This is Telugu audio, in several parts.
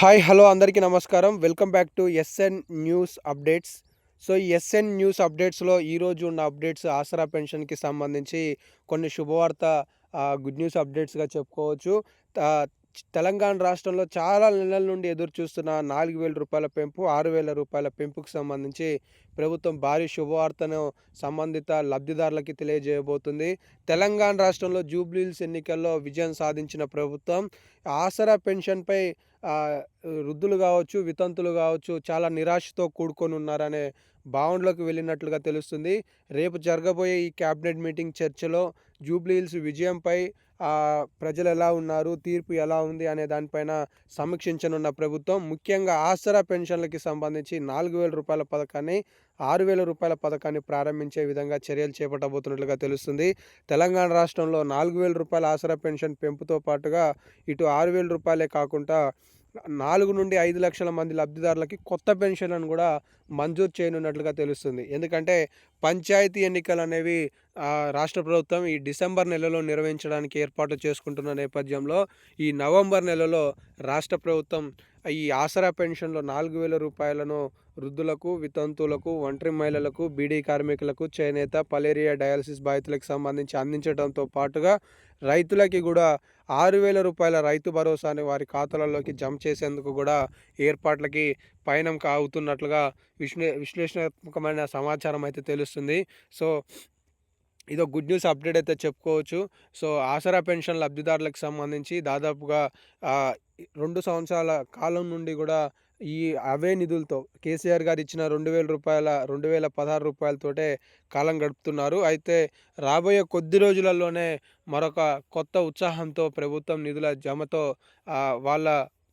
హాయ్ హలో అందరికీ నమస్కారం. Welcome back to SN news updates. So ఈ ఎస్ఎన్ న్యూస్ అప్డేట్స్లో ఈరోజు ఉన్న అప్డేట్స్ ఆసరా పెన్షన్కి సంబంధించి కొన్ని శుభవార్త గుడ్ న్యూస్ అప్డేట్స్గా చెప్పుకోవచ్చు. తెలంగాణ రాష్ట్రంలో చాలా నెలల నుండి ఎదురు చూస్తున్న నాలుగు వేల రూపాయల పెంపు ఆరు వేల రూపాయల పెంపుకు సంబంధించి ప్రభుత్వం భారీ శుభవార్తను సంబంధిత లబ్ధిదారులకి తెలియజేయబోతుంది. తెలంగాణ రాష్ట్రంలో జూబ్లీహిల్స్ ఎన్నికల్లో విజయం సాధించిన ప్రభుత్వం ఆసరా పెన్షన్పై వృద్ధులు కావచ్చు వితంతులు కావచ్చు చాలా నిరాశతో కూడుకొని ఉన్నారనే భావనలోకి వెళ్ళినట్లుగా తెలుస్తుంది. రేపు జరగబోయే ఈ క్యాబినెట్ మీటింగ్ చర్చలో జూబ్లీహిల్స్ విజయంపై ప్రజలు ఎలా ఉన్నారు? తీర్పు ఎలా ఉంది అనే దానిపైన సమీక్షించనున్న ప్రభుత్వం ముఖ్యంగా ఆసరా పెన్షన్లకి సంబంధించి నాలుగు వేల రూపాయల పథకాన్ని ఆరు వేల రూపాయల పథకాన్ని ప్రారంభించే విధంగా చర్యలు చేపట్టబోతున్నట్లుగా తెలుస్తుంది. తెలంగాణ రాష్ట్రంలో నాలుగు వేల రూపాయల ఆసరా పెన్షన్ పెంపుతో పాటుగా ఇటు ఆరు వేల రూపాయలే కాకుండా నాలుగు నుండి ఐదు లక్షల మంది లబ్ధిదారులకి కొత్త పెన్షన్లను కూడా మంజూరు చేయనున్నట్లుగా తెలుస్తుంది. ఎందుకంటే పంచాయతీ ఎన్నికలు అనేవి రాష్ట్ర ప్రభుత్వం ఈ డిసెంబర్ నెలలో నిర్వహించడానికి ఏర్పాటు చేసుకుంటున్న నేపథ్యంలో ఈ నవంబర్ నెలలో రాష్ట్ర ప్రభుత్వం ఈ ఆసరా పెన్షన్లో నాలుగు వేల రూపాయలను వృద్ధులకు వితంతువులకు ఒంటరి మహిళలకు బీడీ కార్మికులకు చేనేత పలేరియా డయాలసిస్ బాధితులకు సంబంధించి అందించడంతో పాటుగా రైతులకి కూడా ఆరు వేల రూపాయల రైతు భరోసాని వారి ఖాతాలలోకి జమ చేసేందుకు కూడా ఏర్పాట్లకి పయనం కావుతున్నట్లుగా విశ్లే విశ్లేషణాత్మకమైన సమాచారం అయితే తెలుస్తుంది. సో ఇదో గుడ్ న్యూస్ అప్డేట్ అయితే చెప్పుకోవచ్చు. సో ఆసరా పెన్షన్ లబ్ధిదారులకు సంబంధించి దాదాపుగా రెండు సంవత్సరాల కాలం నుండి కూడా ఈ అవే నిధులతో కేసీఆర్ గారు ఇచ్చిన రెండు వేల రూపాయల రెండు వేల పదహారు రూపాయలతోటే కాలం గడుపుతున్నారు. అయితే రాబోయే కొద్ది రోజులలోనే మరొక కొత్త ఉత్సాహంతో ప్రభుత్వం నిధుల జమతో వాళ్ళ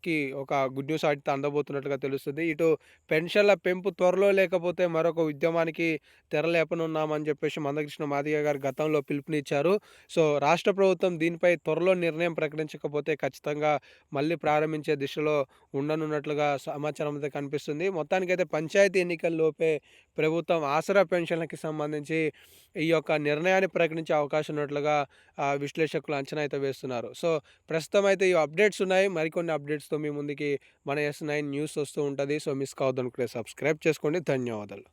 కి ఒక గుడ్ న్యూస్ అయితే అందబోతున్నట్టుగా తెలుస్తుంది. ఇటు పెన్షన్ల పెంపు త్వరలో లేకపోతే మరొక ఉద్యమానికి తెరలేపనున్నామని చెప్పేసి మందకృష్ణ మాదిగ గారు గతంలో పిలుపునిచ్చారు. సో రాష్ట్ర ప్రభుత్వం దీనిపై త్వరలో నిర్ణయం ప్రకటించకపోతే ఖచ్చితంగా మళ్ళీ ప్రారంభించే దిశలో ఉండనున్నట్లుగా సమాచారం అయితే కనిపిస్తుంది. మొత్తానికైతే పంచాయతీ ఎన్నికల్లోపే ప్రభుత్వం ఆసరా పెన్షన్లకి సంబంధించి ఈ యొక్క నిర్ణయాన్ని ప్రకటించే అవకాశం ఉన్నట్లుగా విశ్లేషకులు అంచనా అయితే వేస్తున్నారు. సో ప్రస్తుతం అయితే ఈ అప్డేట్స్ ఉన్నాయి. మరికొన్ని అప్డేట్స్ అప్డేట్స్తో మీ ముందుకి మన ఎస్ నైన్ న్యూస్ వస్తూ ఉంటుంది. సో మిస్ కావద్దనుకుంటే సబ్స్క్రైబ్ చేసుకోండి. ధన్యవాదాలు.